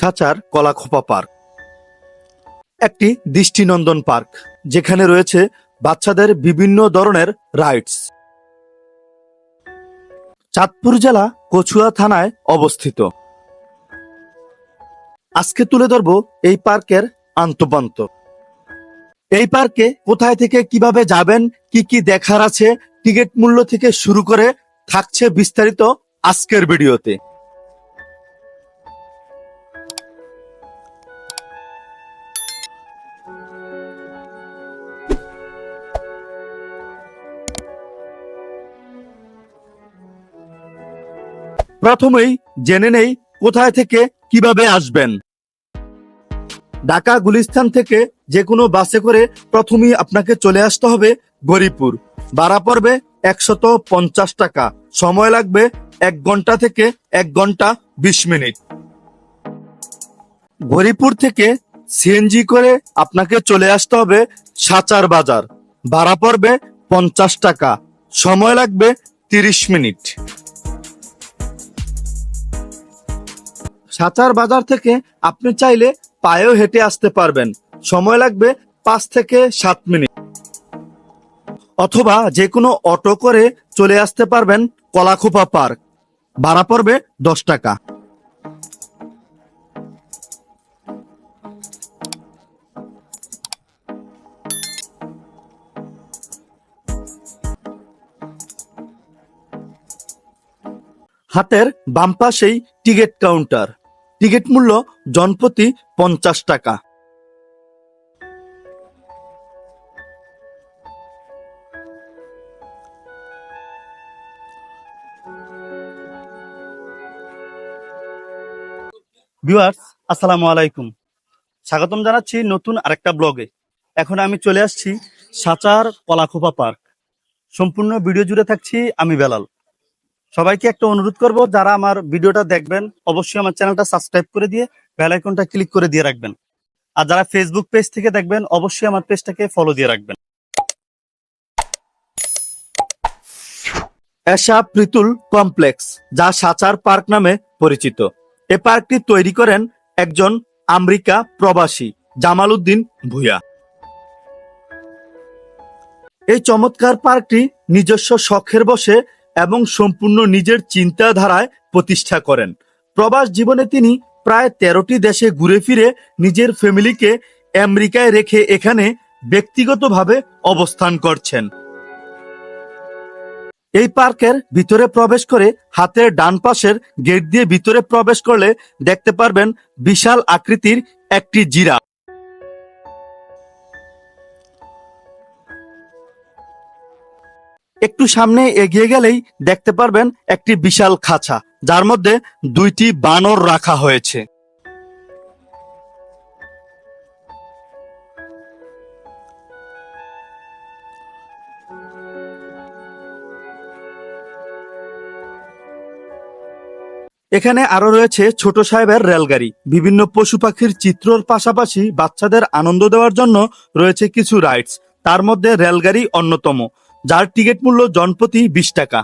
সাচার কলাখোপা পার্ক। একটি দৃষ্টিনন্দন পার্ক, যেখানে রয়েছে বাচ্চাদের বিভিন্ন ধরনের রাইডস। চাঁদপুর জেলা কচুয়া থানায় অবস্থিত। আজকে তুলে ধরব এই পার্কের আন্তপান্ত এই পার্কে কোথায় থেকে কীভাবে যাবেন, কি কি দেখার আছে, টিকিট মূল্য থেকে শুরু করে থাকছে বিস্তারিত আজকের ভিডিওতে। প্রথমেই জেনে নেই কোথায় থেকে কীভাবে আসবেন। ঢাকা গুলিস্তান থেকে যে কোনো বাসে করে প্রথমেই আপনাকে চলে আসতে হবে গরিপুর ভাড়া পড়বে একশত পঞ্চাশ টাকা। সময় লাগবে এক ঘণ্টা থেকে এক ঘণ্টা বিশ মিনিট। গরিপুর থেকে সিএনজি করে আপনাকে চলে আসতে হবে সাচার বাজার। ভাড়া পড়বে পঞ্চাশ টাকা। সময় লাগবে তিরিশ মিনিট। সাচার বাজার থেকে আপনি চাইলে পায়েও হেঁটে আসতে পারবেন। সময় লাগবে পাঁচ থেকে সাত মিনিট। অথবা যে কোনো অটো করে চলে আসতে পারবেন কলাখোপা পার্ক। ভাড়া পড়বে দশ টাকা। হাতের বাম টিকিট কাউন্টার। টিকিট মূল্য জনপ্রতি পঞ্চাশ টাকা। ভিউয়ার্স, আসসালামু আলাইকুম। স্বাগতম জানাচ্ছি নতুন আরেকটা ব্লগে। এখন আমি চলে আসছি সাচার কলাখোপা পার্ক। সম্পূর্ণ ভিডিও জুড়ে থাকছি আমি বেলাল। সবাইকে একটা অনুরোধ করব, যারা আমার ভিডিওটা দেখবেন, অবশ্যই আমার চ্যানেলটা সাবস্ক্রাইব করে দিয়ে বেল আইকনটা ক্লিক করে দিয়ে রাখবেন। আর যারা ফেসবুক পেজ থেকে দেখবেন, অবশ্যই আমার পেজটাকে ফলো দিয়ে রাখবেন। এশা প্রিতুল কমপ্লেক্স, যা সাচার পার্ক নামে পরিচিত। এ পার্কটি তৈরি করেন একজন আমেরিকা প্রবাসী, জামাল উদ্দিন ভুয়া এই চমৎকার পার্কটি নিজস্ব শখের বসে এবং সম্পূর্ণ নিজের চিন্তাধারায় প্রতিষ্ঠা করেন। প্রবাস জীবনে তিনি প্রায় তেরোটি দেশে ঘুরে ফিরে নিজের ফ্যামিলিকে আমেরিকায় রেখে এখানে ব্যক্তিগতভাবে অবস্থান করছেন। এই পার্কের ভিতরে প্রবেশ করে হাতের ডান পাশের গেট দিয়ে ভিতরে প্রবেশ করলে দেখতে পারবেন বিশাল আকৃতির একটি জিরা একটু সামনে এগিয়ে গেলেই দেখতে পারবেন একটি বিশাল খাঁচা, যার মধ্যে দুইটি বানর রাখা হয়েছে। এখানে আরও রয়েছে ছোট সাহেবের রেলগাড়ি। বিভিন্ন পশু পাখির চিত্রর পাশাপাশি বাচ্চাদের আনন্দ দেওয়ার জন্য রয়েছে কিছু রাইডস। তার মধ্যে রেলগাড়ি অন্যতম। যার টিকিট মূল্য জনপ্রতি বিশ টাকা।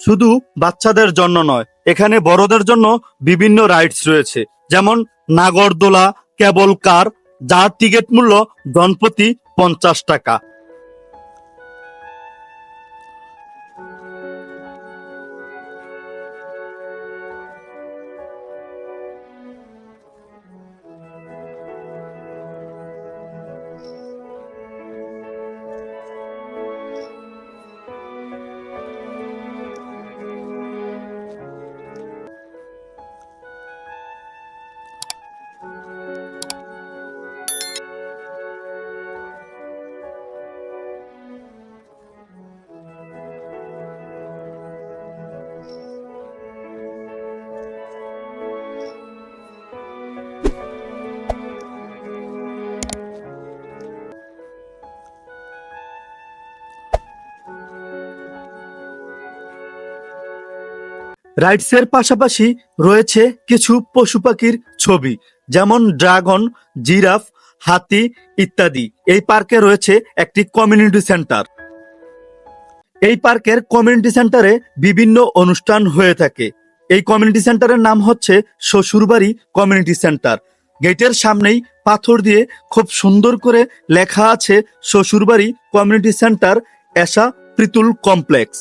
শুধু বাচ্চাদের জন্য নয়, এখানে বড়দের জন্য বিভিন্ন রাইডস রয়েছে, যেমন নাগরদোলা, কেবল কার যার টিকিট মূল্য জনপ্রতি পঞ্চাশ টাকা। রাইডসের পাশাপাশি রয়েছে কিছু পশু পাখির ছবি, যেমন ড্রাগন, জিরাফ, হাতি ইত্যাদি। এই পার্কে রয়েছে একটি কমিউনিটি সেন্টার। এই পার্কের কমিউনিটি সেন্টারে বিভিন্ন অনুষ্ঠান হয়ে থাকে। এই কমিউনিটি সেন্টারের নাম হচ্ছে শ্বশুরবাড়ি কমিউনিটি সেন্টার। গেটের সামনেই পাথর দিয়ে খুব সুন্দর করে লেখা আছে শ্বশুরবাড়ি community centre Esha Pritul complex.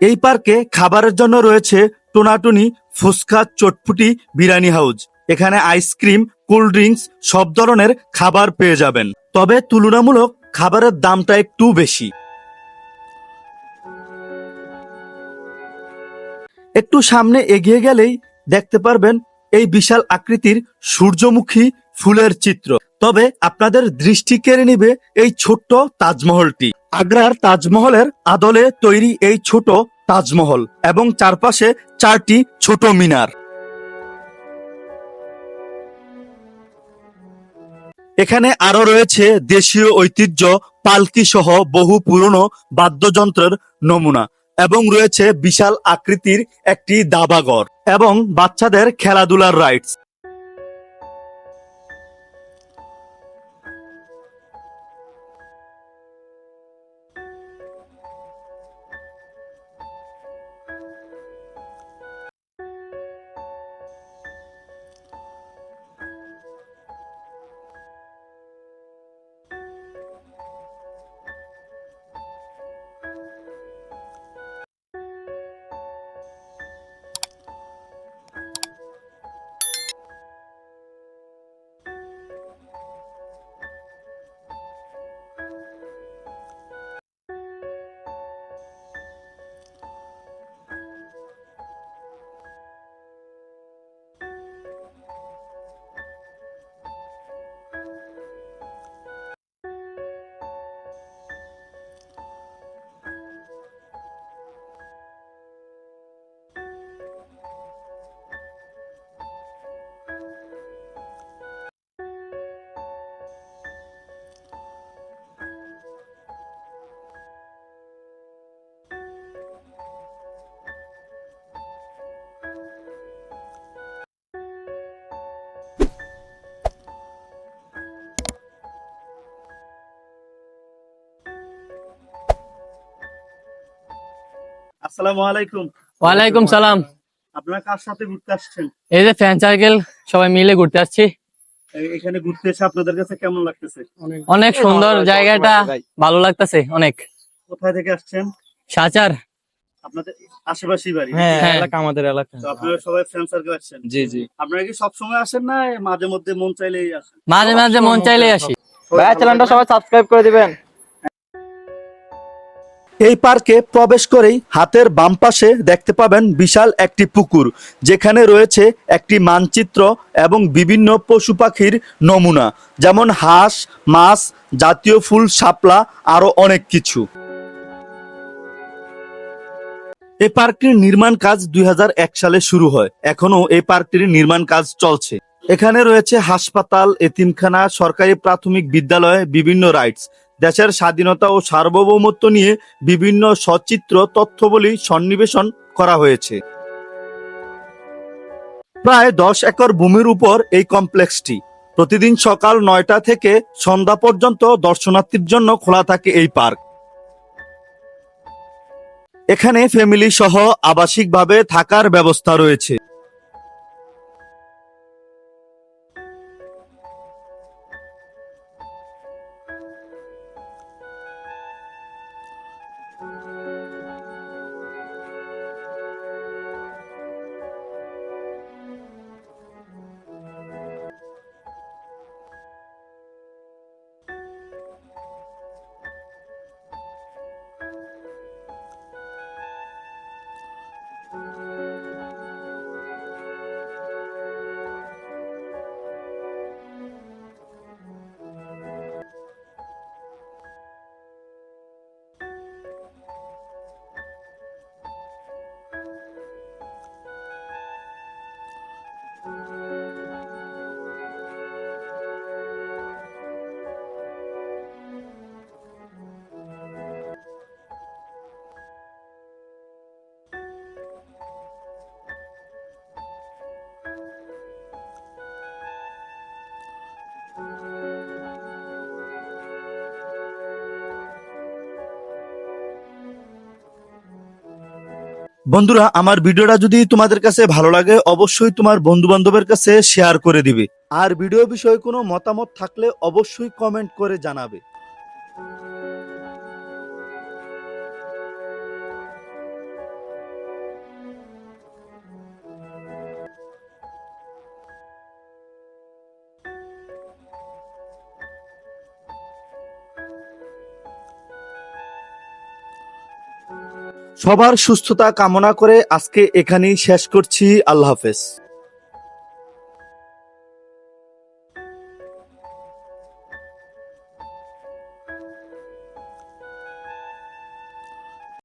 এই পার্কে খাবারের জন্য রয়েছে টোনাটুনি, ফুচকা, চটপুটি, বিরিয়ানি হাউস এখানে আইসক্রিম, কোল্ড ড্রিঙ্কস, সব ধরনের খাবার পেয়ে যাবেন। তবে তুলনামূলক খাবারের দামটা একটু বেশি। একটু সামনে এগিয়ে গেলেই দেখতে পারবেন এই বিশাল আকৃতির সূর্যমুখী ফুলের চিত্র। তবে আপনাদের দৃষ্টি কেড়ে নিবে এই ছোট্ট তাজমহলটি। আগ্রার তাজমহলের আদলে তৈরি এই ছোট তাজমহল এবং চারপাশে চারটি ছোট মিনার। এখানে আরও রয়েছে দেশীয় ঐতিহ্য, পালকি সহ বহু পুরনো বাদ্যযন্ত্রের নমুনা এবং রয়েছে বিশাল আকৃতির একটি দাবাঘর এবং বাচ্চাদের খেলাধুলার রাইডস। আসসালামু আলাইকুম। ওয়ালাইকুম সালাম। আপনারা কার সাথে ঘুরতে আসছেন? এই যে ফ্যান সার্কেল সবাই মিলে ঘুরতে আসছি। এখানে ঘুরতে এসে আপনাদের কাছে কেমন লাগতেছে? অনেক। সুন্দর জায়গাটা ভালো লাগতেছে অনেক। কোথায় থেকে আসছেন? সাচার। আপনাদের আশেপাশেই বাড়ি। হ্যাঁ হ্যাঁ। এলাকা আমাদের এলাকা। আপনারা সবাই ফ্রেন্ড সার্কেল আসছেন? জি জি। আপনারা কি সব সময় আসেন না মাঝে মধ্যে মন চাইলেই আসেন? মাঝে মাঝে মন চাইলে আসি। ভাইয়া চ্যানেলটা সবাই সাবস্ক্রাইব করে দিবেন। এই পার্কে প্রবেশ করেই হাতের বাম পাশে দেখতে পাবেন বিশাল একটি পুকুর, যেখানে রয়েছে একটি মানচিত্র এবং বিভিন্ন পশু পাখির নমুনা, যেমন হাঁস, মাছ, জাতীয় ফুল, শাপলা, আরও অনেক কিছু। এই পার্কটির নির্মাণ কাজ দুই হাজার এক সালে শুরু হয়। এখনও এই পার্কটির নির্মাণ কাজ চলছে। এখানে রয়েছে হাসপাতাল, এতিমখানা, সরকারি প্রাথমিক বিদ্যালয়ে, বিভিন্ন রাইটস দেশের স্বাধীনতা ও সার্বভৌমত্ব নিয়ে বিভিন্ন সচিত্র, তথ্যবলী সন্নিবেশন করা হয়েছে। প্রায় দশ একর ভূমির উপর এই কমপ্লেক্সটি। প্রতিদিন সকাল নয়টা থেকে সন্ধ্যা পর্যন্ত দর্শনার্থীর জন্য খোলা থাকে এই পার্ক। এখানে ফ্যামিলি সহ আবাসিকভাবে থাকার ব্যবস্থা রয়েছে। বন্ধুরা, আমার ভিডিওটা যদি তোমাদের কাছে ভালো লাগে, অবশ্যই তোমার বন্ধু বান্ধবের কাছে শেয়ার করে দিবে। আর ভিডিও বিষয়ে কোনো মতামত থাকলে অবশ্যই কমেন্ট করে জানাবে। সবার সুস্থতা কামনা করে আজকে এখানেই শেষ করছি। আল্লাহ হাফেজ।